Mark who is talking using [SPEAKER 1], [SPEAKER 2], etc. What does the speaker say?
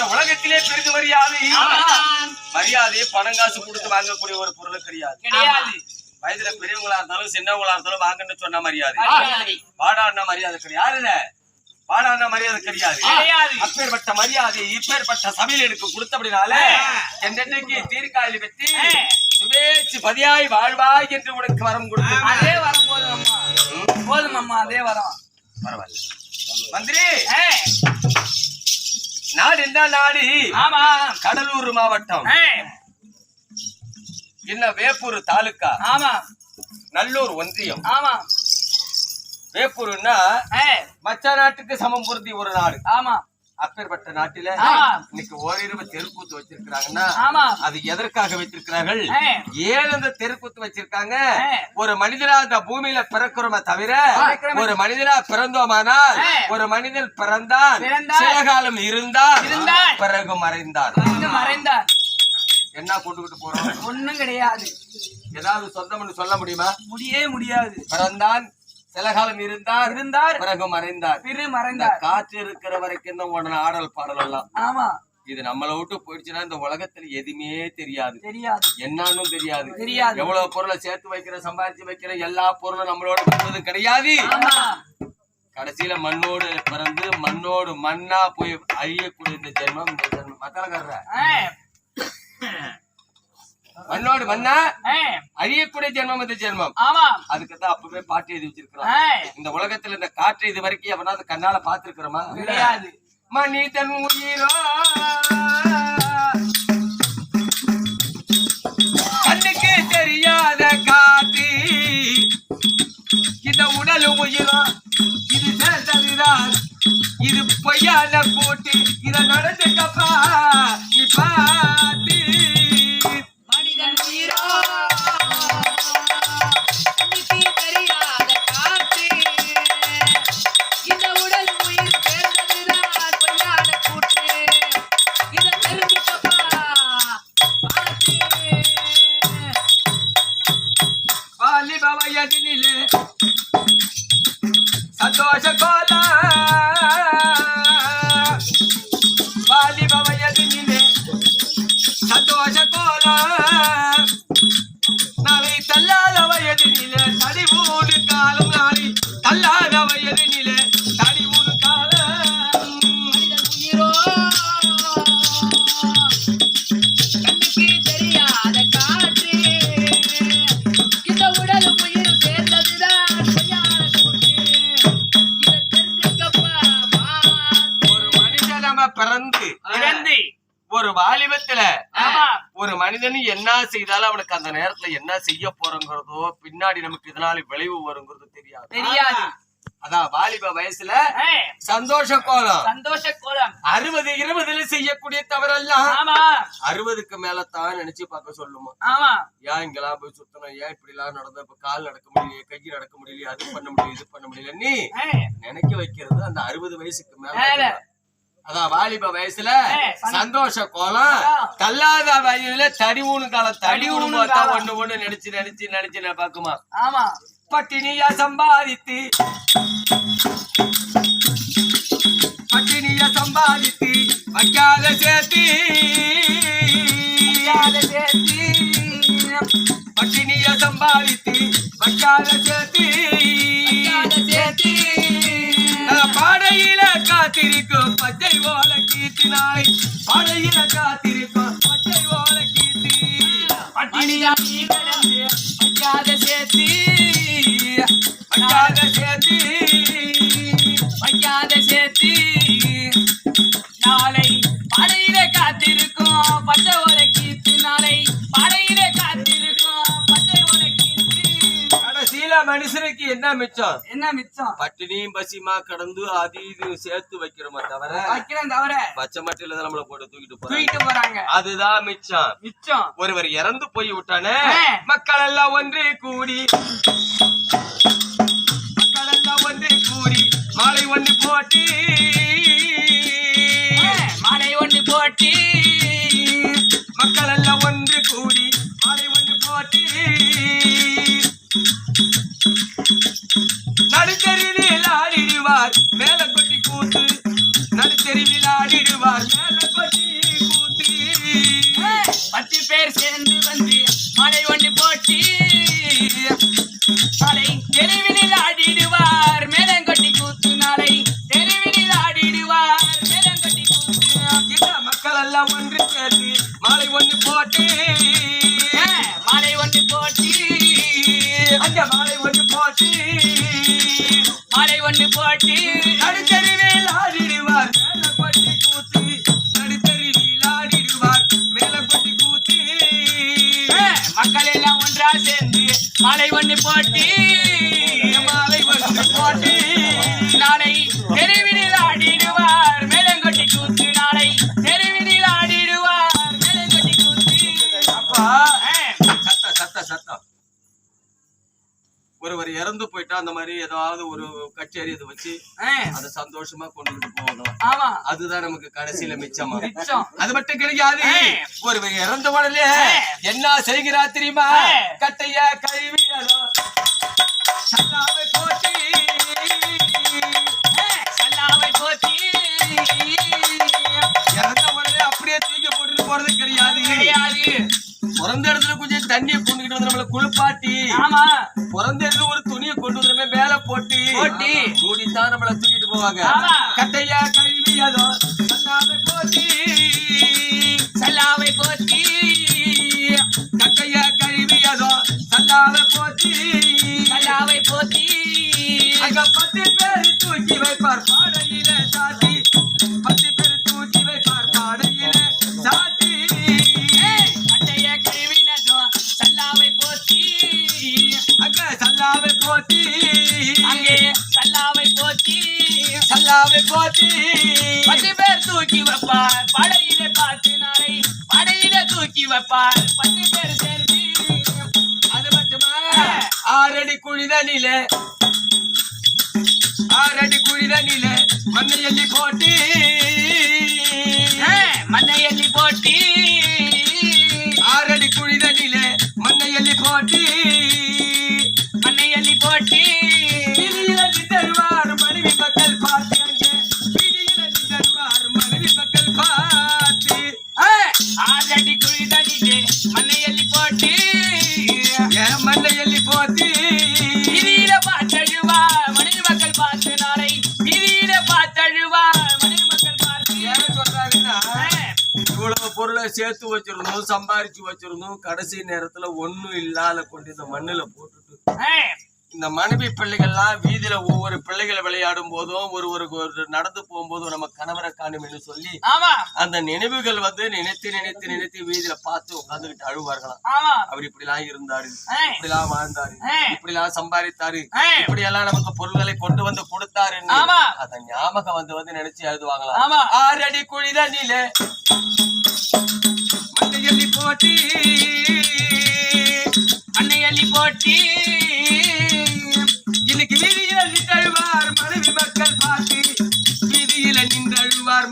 [SPEAKER 1] இந்த உலகத்திலே பெரிது மரியாதை. மரியாதையை பணம் காசு கொடுத்து வாங்கக்கூடிய ஒரு பொருள் கிடையாது.
[SPEAKER 2] கிடையாது.
[SPEAKER 1] வயதுல பெரியவங்களா இருந்தாலும் சின்னவங்களா இருந்தாலும் வாங்கன்னு சொன்ன மரியாதை. வாடான்னா மரியாதை கிடையாது. வாடான்னா மரியாதை கிடையாது. அப்பேற்பட்ட மரியாதை இப்பேற்பட்ட சபையில் எனக்கு கொடுத்தபடினால என்றென்றைக்கு தீர்க்காயில் வெற்றி சுபேச்சு பதியாய் வாழ்வாய் என்று உனக்கு வரம் கொடுத்து
[SPEAKER 2] அதே வரம் போதும் அம்மா. போதும் அம்மா அதே வரம்.
[SPEAKER 1] பரவாயில்ல. மந்திரி! நாடு என்ன நாடு.
[SPEAKER 2] ஆமா.
[SPEAKER 1] கடலூர் மாவட்டம். என்ன வேப்பூர் தாலுக்கா?
[SPEAKER 2] ஆமா.
[SPEAKER 1] நல்லூர் ஒன்றியம்.
[SPEAKER 2] ஆமா.
[SPEAKER 1] வேப்பூர்னா மச்ச நாட்டுக்கு சமம் பொருந்தி ஒரு நாடு.
[SPEAKER 2] ஆமா.
[SPEAKER 1] அப்பேற்பட்ட நாட்டில. இன்னைக்கு ஓரிரவு தெருக்கூத்து வச்சிருக்கிறாங்கன்னா அது எதற்காக வச்சிருக்கிறார்கள் ஏன் அந்த தெருக்கூத்து வச்சிருக்காங்க. ஒரு மனிதனா இந்த பூமியில பிறக்கிறோமே தவிர. ஒரு மனிதனா பிறந்தோமானால். ஒரு மனிதன் பிறந்தான். சில காலம் இருந்தான்
[SPEAKER 2] இருந்தான்.
[SPEAKER 1] பிறகு மறைந்தான்
[SPEAKER 2] இன்னும் மறைந்தார்
[SPEAKER 1] என்ன கொண்டுகிட்டு போறோம்
[SPEAKER 2] ஒண்ணும் கிடையாது
[SPEAKER 1] ஏதாவது சொந்தம்னு சொல்ல முடியுமா
[SPEAKER 2] முடியே முடியாது
[SPEAKER 1] பிறந்தான் சில காலம் இருந்தார்
[SPEAKER 2] இருந்தார்.
[SPEAKER 1] பிறகு மறைந்தார்.
[SPEAKER 2] பிறு
[SPEAKER 1] இந்த
[SPEAKER 2] மறைந்தார்
[SPEAKER 1] காற்று இருக்கிற வரைக்கும் தான் உடனே ஆடல் பாடல் எல்லாம்.
[SPEAKER 2] ஆமா.
[SPEAKER 1] இது நம்மளை விட்டு போயிடுச்சுன்னா இந்த உலகத்துல எதுவுமே தெரியாது.
[SPEAKER 2] தெரியாது.
[SPEAKER 1] என்னன்னு தெரியாது.
[SPEAKER 2] தெரியாது.
[SPEAKER 1] எவ்வளவு பொருளை சேர்த்து வைக்கிற சம்பாதிச்சு வைக்கிற எல்லா பொருளும் நம்மளோட வருவது கிடையாது. கடைசியில மண்ணோடு பிறந்து மண்ணோடு மண்ணா போய் அழியக்கூடிய இந்த ஜென்மம் இந்த ஜென்மம்.
[SPEAKER 2] ஏய்,
[SPEAKER 1] மண்ணோடு மண்ணா அழியக்கூடிய ஜென்மம் இந்த ஜென்மம்.
[SPEAKER 2] ஆமா.
[SPEAKER 1] அதுக்கு தான் அப்பவே பாட்டு எழுதி வச்சிருக்கிறோம். இந்த உலகத்துல இந்த காற்று இது வரைக்கும் எவனாவது கண்ணால பாத்துருக்கிறோமா
[SPEAKER 2] கிடையாது.
[SPEAKER 1] மனிதன் உயிரோ? கண்ணுக்கு தெரியாத காற்று. இந்த உடல் உயிரோ? இது சேர்ந்ததுதான் இது பொய்யான கூட்டு. கோல. நாளை தள்ளாத வயதினில சடி மூணு காலம் நாளை தள்ளாத வயதினில
[SPEAKER 2] மனிதன்
[SPEAKER 1] என்ன செய்தாலும் அவனுக்கு அந்த நேரத்துல என்ன செய்ய போறோங்கிறதோ பின்னாடி நமக்கு இதனால விளைவு வருங்கிறது தெரியாது.
[SPEAKER 2] தெரியாது.
[SPEAKER 1] அதான் வாலிப வயசுல சந்தோஷ கோலம்.
[SPEAKER 2] சந்தோஷ கோலம்.
[SPEAKER 1] அறுபது இருபதுல செய்யக்கூடிய தவறெல்லாம் அறுபதுக்கு மேல தான் நினைச்சு பார்க்க சொல்லுமா?
[SPEAKER 2] ஆமா.
[SPEAKER 1] ஏன் இங்கெல்லாம் போய் சுத்தணும்? ஏன் இப்படி எல்லாம் நடந்த இப்ப கால் நடக்க முடியலையே கை நடக்க முடியலையே அது பண்ண முடியல இது பண்ண முடியல நீ நினைக்க வைக்கிறது அந்த அறுபது வயசுக்கு மேல. அதான் வாலிப வயசுல
[SPEAKER 2] சந்தோஷ
[SPEAKER 1] கோலம். தள்ளாத வயதுல தடி ஊனு காலம். தடி ஊனு. ஒண்ணு ஒண்ணு நினைச்சு நினைச்சு நினைச்சு நான் பாக்குமா
[SPEAKER 2] ஆமா.
[SPEAKER 1] பட்டினியா சம்பாதித்து. பட்டினியா சம்பாதித்து வைக்காத சேர்த்து. பட்டினியா சம்பாதித்து பச்சை ஓல கீத்து நாளை பாடையில காத்திருக்கும் பச்சை ஓல
[SPEAKER 2] கிடந்து வைக்காத சேர்த்து
[SPEAKER 1] வைக்காத சேர்த்து
[SPEAKER 2] வைக்காத சேர்த்து நாளை படையில காத்திருக்கும்
[SPEAKER 1] என்ன மிச்சம்?
[SPEAKER 2] என்ன மிச்சம்?
[SPEAKER 1] பட்டினியும் பசியுமா கடந்து அது இது சேர்த்து வைக்கிறோமா தவிர
[SPEAKER 2] வைக்கிறேன் தவிர.
[SPEAKER 1] பச்சை மட்டில தான் நம்மள போட்டு தூக்கிட்டு
[SPEAKER 2] தூக்கிட்டு போறாங்க.
[SPEAKER 1] அதுதான் மிச்சம்.
[SPEAKER 2] மிச்சம்.
[SPEAKER 1] ஒருவர் இறந்து போய் விட்டானே. மக்கள் எல்லாம் ஒன்று கூடி. மக்கள் எல்லாம் ஒன்று கூடி மாலை ஒன்று போட்டு.
[SPEAKER 2] மாலை ஒன்று போட்டு.
[SPEAKER 1] மக்கள் எல்லாம் ஒன்று கூடி மாலை ஒன்று இறந்து போயிட்டா அந்த மாதிரி ஏதாவது ஒரு கச்சேரி இதை வச்சு அதை சந்தோஷமா கொண்டுட்டு போகணும்
[SPEAKER 2] ஆமா.
[SPEAKER 1] அதுதான் நமக்கு கடைசியில மிச்சமா. அது மட்டும்
[SPEAKER 2] ஏய்.
[SPEAKER 1] ஒருவர் இறந்த உடனே. என்ன செய்கிறா தெரியுமா. கட்டைய போட்டி
[SPEAKER 2] போத்தி
[SPEAKER 1] இறந்த உடனே அப்படியே தூக்கி போட்டுட்டு போறது கிடையாது.
[SPEAKER 2] கிடையாது.
[SPEAKER 1] பிறந்த இடத்துல கொஞ்சம் தண்ணியை கொண்டுகிட்டு வந்து நம்மள குளிப்பாட்டி
[SPEAKER 2] ஆமா.
[SPEAKER 1] மூடித்தான் நம்மள தூக்கிட்டு போவாங்க. தூக்கி பத்து பேர்
[SPEAKER 2] சேர்ந்து
[SPEAKER 1] அது மட்டுமா? ஆறடி குழிதனிலே ஆறடி குழிதனிலே மண்ணை எண்ணி போட்டி.
[SPEAKER 2] ஏ, மண்ணை எண்ணி போட்டி.
[SPEAKER 1] ஆறடி குழிதனிலே மண்ணை எண்ணி போட்டி. சேர்த்து வச்சிருந்தோம் சம்பாரிச்சு வச்சிருந்தோம். கடைசி நேரத்துல ஒண்ணும் இல்லாத கொண்டு இந்த மண்ணுல போட்டுட்டு. இந்த மனைவி பிள்ளைகள்லாம் வீதியில ஒவ்வொரு பிள்ளைகளை விளையாடும் போதும் ஒரு ஒரு நடந்து போகும்போதும் நம்ம கணவரை காணும் என்று சொல்லி அந்த நினைவுகள் வந்து நினைத்து நினைத்து நினைத்து வீதியில பார்த்து உட்கார்ந்துகிட்டு அழுவார்களாம். அவர் இப்படிலாம் இருந்தாரு
[SPEAKER 2] ஏ,
[SPEAKER 1] இப்படிலாம் வாழ்ந்தாரு
[SPEAKER 2] ஏ,
[SPEAKER 1] இப்படிலாம் சம்பாதித்தாரு இப்படி எல்லாம் நமக்கு பொருள்களை கொண்டு வந்து கொடுத்தாரு. அத ஞாபகம் வந்து வந்து நினைச்சு எழுதுவாங்களாம். ஆறடி குழிதண்ணிலே மண்ணை அன்னையள்ளி போட்டி
[SPEAKER 2] அன்னையள்ளி போட்டி.
[SPEAKER 1] இன்னைக்கு வீதியில் நின்றழுவார் மனைவி மக்கள் பார்த்து வீதியில் நின்றழுவார்